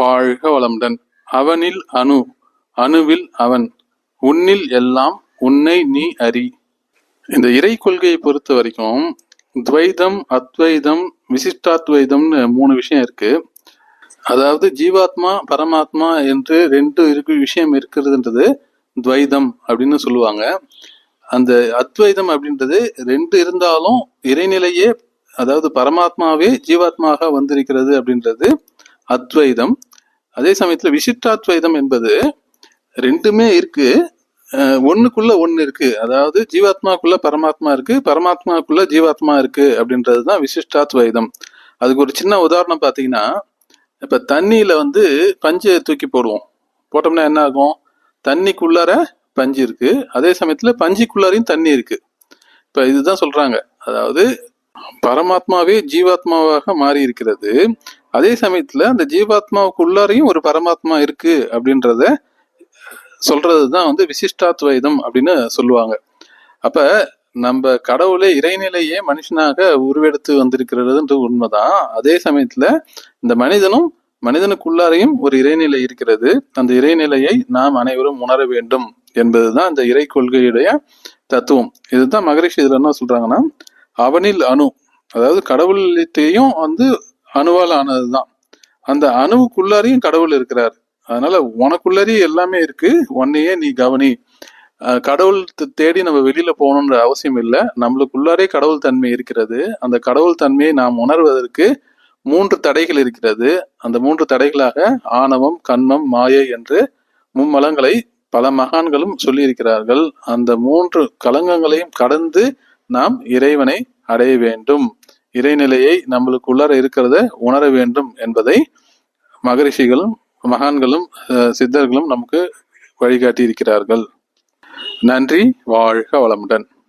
வாழ்க வளமுடன். அவனில் அணு அணுவில் அவன். உன்னில் எல்லாம் உன்னை நீ அறி. இந்த இறை கொள்கையை பொறுத்த வரைக்கும் துவைதம் அத்வைதம் விசிஷ்டாத்வைதம்னு மூணு விஷயம் இருக்கு. அதாவது ஜீவாத்மா பரமாத்மா என்று ரெண்டு இருக்கு விஷயம் இருக்கிறதுன்றது துவைதம் அப்படின்னு சொல்லுவாங்க. அந்த அத்வைதம் அப்படின்றது ரெண்டு இருந்தாலும் இறைநிலையே அதாவது பரமாத்மாவே ஜீவாத்மாக வந்திருக்கிறது அப்படின்றது அத்வைதம். அதே சமயத்துல விசிஷ்டாத்வைதம் என்பது ரெண்டுமே இருக்கு. அஹ் ஒண்ணுக்குள்ள ஒண்ணு இருக்கு. அதாவது ஜீவாத்மாக்குள்ள பரமாத்மா இருக்கு பரமாத்மாக்குள்ள ஜீவாத்மா இருக்கு அப்படின்றது தான் விசிஷ்டாத்வைதம் அதுக்கு ஒரு சின்ன உதாரணம் பார்த்தீங்கன்னா இப்போ தண்ணியில் வந்து பஞ்சை தூக்கி போடுவோம். போட்டோம்னா என்ன ஆகும்? தண்ணிக்குள்ளார பஞ்சு இருக்கு. அதே சமயத்தில் பஞ்சுக்குள்ளாரையும் தண்ணி இருக்கு. இப்போ இதுதான் சொல்றாங்க. அதாவது பரமாத்மாவே ஜீவாத்மாவாக மாறி இருக்கிறது அதே சமயத்துல அந்த ஜீவாத்மாவுக்குள்ளாரையும் ஒரு பரமாத்மா இருக்கு அப்படின்றத சொல்றதுதான் வந்து விசிஷ்டாத்வைதம் அப்படின்னு சொல்லுவாங்க. அப்ப நம்ம கடவுளே இறைநிலையே மனுஷனாக உருவெடுத்து வந்திருக்கிறதுன்றது உண்மைதான். அதே சமயத்துல இந்த மனிதனும் மனிதனுக்குள்ளாரையும் ஒரு இறைநிலை இருக்கிறது. அந்த இறைநிலையை நாம் அனைவரும் உணர வேண்டும் என்பதுதான் இந்த இறை கொள்கையுடைய தத்துவம். இதுதான் மகரிஷி இதுல என்ன சொல்றாங்கன்னா அவனில் அணு அதாவது கடவுள்கிட்டையும் வந்து அணுவால் ஆனதுதான் அந்த அணுவுக்குள்ளாரையும் கடவுள் இருக்கிறார். அதனால உனக்குள்ளாரையும் எல்லாமே இருக்கு. உன்னையே நீ கவனி. கடவுள் தேடி நம்ம வெளியில போகணுன்ற அவசியம் இல்லை. நம்மளுக்குள்ளாரே கடவுள் தன்மை இருக்கிறது. அந்த கடவுள் தன்மையை நாம் உணர்வதற்கு மூன்று தடைகள் இருக்கிறது. அந்த மூன்று தடைகளாக ஆணவம் கண்மம் மாயை என்று மும்மலங்களை பல மகான்களும் சொல்லியிருக்கிறார்கள். அந்த மூன்று கலங்கங்களையும் கடந்து நாம் இறைவனை அடைய வேண்டும். இறைநிலையை நம்மளுக்குள்ளார இருக்கிறத உணர வேண்டும் என்பதை மகரிஷிகளும் மகான்களும் அஹ், சித்தர்களும் நமக்கு வழிகாட்டி இருக்கிறார்கள் நன்றி வாழ்க வளமுடன்.